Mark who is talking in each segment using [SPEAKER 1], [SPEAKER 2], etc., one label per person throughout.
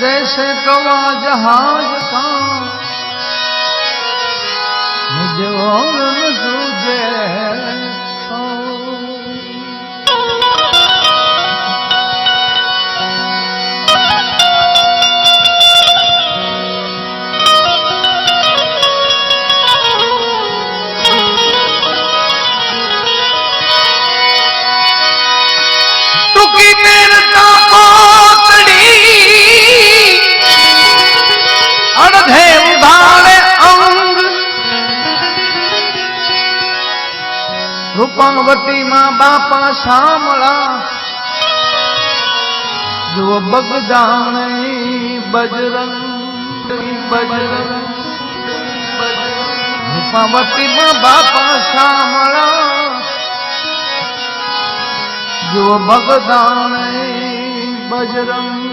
[SPEAKER 1] जैसे कवा जहाज का मुझे और માં બાપા શામળા. જો બગદાણ બજરંગ બજરંગમાં બાપા સામળા જો બગદાણ બજરંગ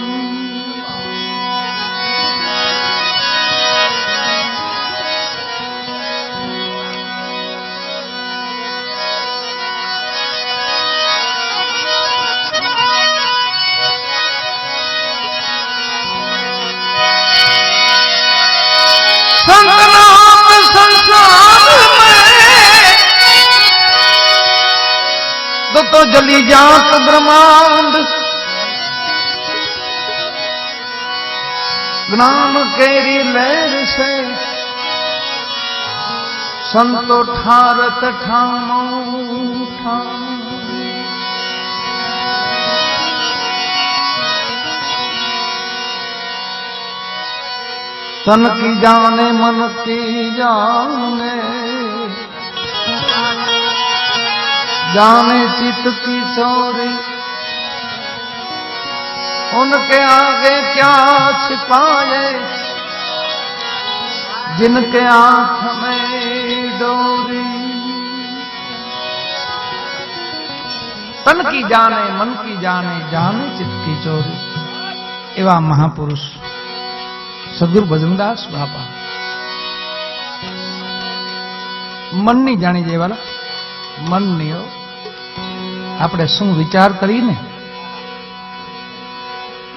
[SPEAKER 1] तो तो जली जात ब्रह्मांड ज्ञान केरी लहर से संतो ठारत ठामो ठाम तन की जाने मन की जाने जाने चित की चोरी उनके आगे क्या छिपाए जिनके आंख में डोरी તન કી જાને મન કી જાને જાને ચિત્ત કી ચોરી એવા મહાપુરુષ સદગુરુ ભજનદાસ બાપા મનની જાણી જાય વાલા મનની હો. આપણે શું વિચાર કરીને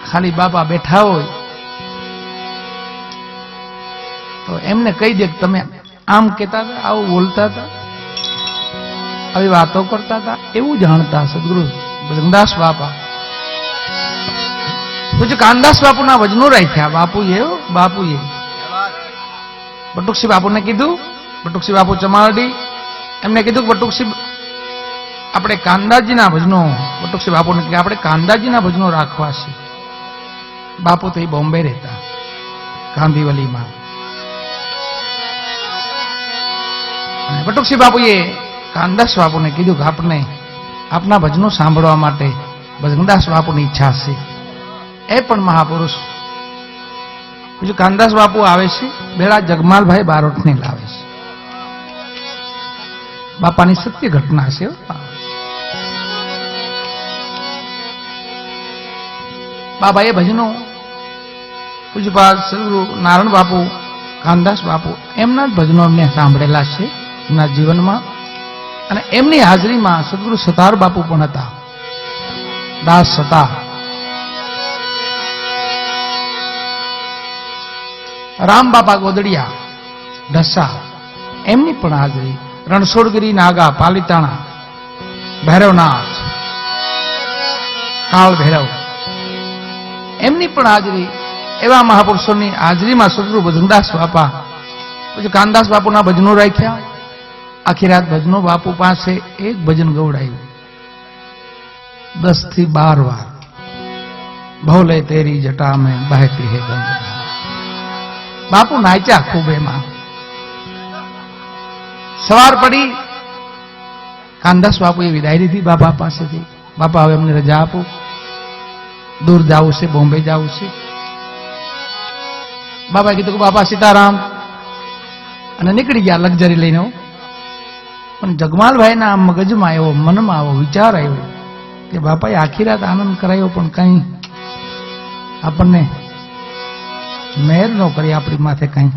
[SPEAKER 1] ખાલી બાપા બેઠા હોય, તો એમને કહી દે કે તમે આમ કહેતા હતા, આવું બોલતા હતા, આવી વાતો કરતા હતા, એવું જાણતા સદગુરુ ભજનદાસ બાપા. પૂછ કાનદાસ બાપુના વજનો રાખ્યા, બાપુએ બાપુએ. બટુકસી બાપુને કીધું બટુકસી બાપુ ચમારડી એમને કીધું કે બટુકસી આપણે કાંદાજીના ભજનો બટુકસી બાપુને કે આપણે કાંદાજીના ભજનો રાખવા છે. બાપુ તો એ બોમ્બે રહેતા, ગાંધીવલીમાં. અને બાપુએ કાનદાસ બાપુને કીધું કે આપને, આપના ભજનો સાંભળવા માટે ભજનદાસ બાપુની ઈચ્છા છે. એ પણ મહાપુરુષ. બીજું કાનદાસ બાપુ આવે છે બેડા જગમાલભાઈ બારોટને લાવે છે. બાપાની સત્ય ઘટના છે બાબાએ ભજનો. પૂજપાલ સદગુરુ નારાયણ બાપુ કાનદાસ બાપુ, એમના જ ભજનો અમને સાંભળેલા છે એમના જીવનમાં. અને એમની હાજરીમાં સદગુરુ સતાર બાપુ પણ હતા. દાસ સતાર. રામ બાપા ગોદડિયા ઢસા એમની પણ હાજરી. રણછોડગીરી, નાગા, પાલિતાણા, ભૈરવનાથ કાળ ભૈરવ એમની પણ હાજરી. એવા મહાપુરુષોની હાજરીમાં સદગુરુ ભજનદાસ બાપા. પછી કાનદાસ બાપુના ભજનો રાખ્યા. આખી રાત ભજનો બાપુ પાસે એક ભજન ગવડાયું દસથી બાર વાર. ભોલે તેરી જટા મેં બહેતી હે ગંગા. બાપુ નાચ્યા ખૂબ એમાં. સવાર પડી. કાનદાસ બાપુએ વિદાય લીધી બાપા પાસેથી. બાપા, હવે અમને રજા આપો. દૂર જવું છે, બોમ્બે જવું છે. બાપાએ કીધું કે, બાપા, સીતારામ. અને નીકળી ગયા લક્ઝરી લઈને. પણ જગમાલભાઈના મગજમાં એવો, મનમાં આવ્યો વિચાર આવ્યો કે, બાપાએ આખી રાત આનંદ કરાયો, પણ કઈ આપણને મહેર ન કરી આપણી માથે કઈ.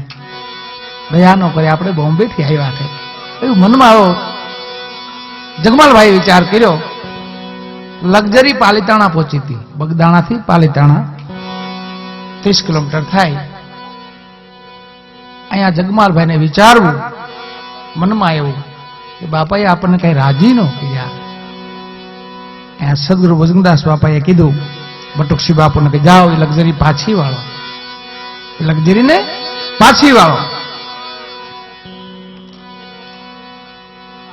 [SPEAKER 1] દયા ન કરી, આપણે બોમ્બે થી આવ્યા છે. એવું મનમાં આવ્યો જગમાલભાઈ વિચાર કર્યો. લક્ઝરી પાલિતાણા પહોંચી હતી. બગદાણાથી પાલિતાણા ત્રીસ કિલોમીટર થાય. અહીંયા જગમાલભાઈને વિચારવું, મનમાં એવું કે બાપાએ આપણને કઈ રાજી ન કર્યા. અહીંયા સદગુરુ ભજનદાસ બાપાએ કીધું બટુકસી બાપુને કે જાઓ એ લક્ઝરી પાછી વાળો લક્ઝરીને પાછી વાળો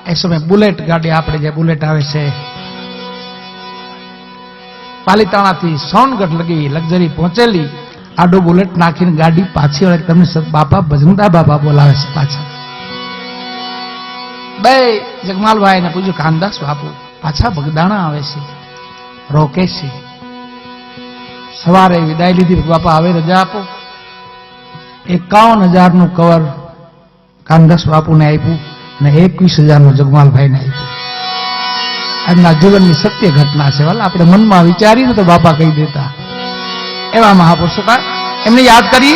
[SPEAKER 1] એ સમય બુલેટ ગાડી આપણે જે બુલેટ આવે છે પાલીતાણાથી સોનગઢ લગી લક્ઝરી પહોંચેલી. આડો બુલેટ નાખીને ગાડી પાછી વળે તમને બાપા ભજનતા બાપા બોલાવે છે પાછા. બે જગમાલભાઈ ને પૂછ્યું, કાનદાસ બાપુ, પાછા બગદાણા આવે છે? રોકે છે? સવારે વિદાય લીધી બાપા, હવે રજા આપો. એકાવન હજારનું કવર કાનદાસ બાપુને આપ્યું અને એકવીસ હજારનું જગમાલભાઈને આપ્યું. આજના જીવનની સત્ય ઘટના છે. વાલા, આપણે મનમાં વિચારીને તો બાપા કહી દેતા. એવા મહાપુરુષ એમને યાદ કરી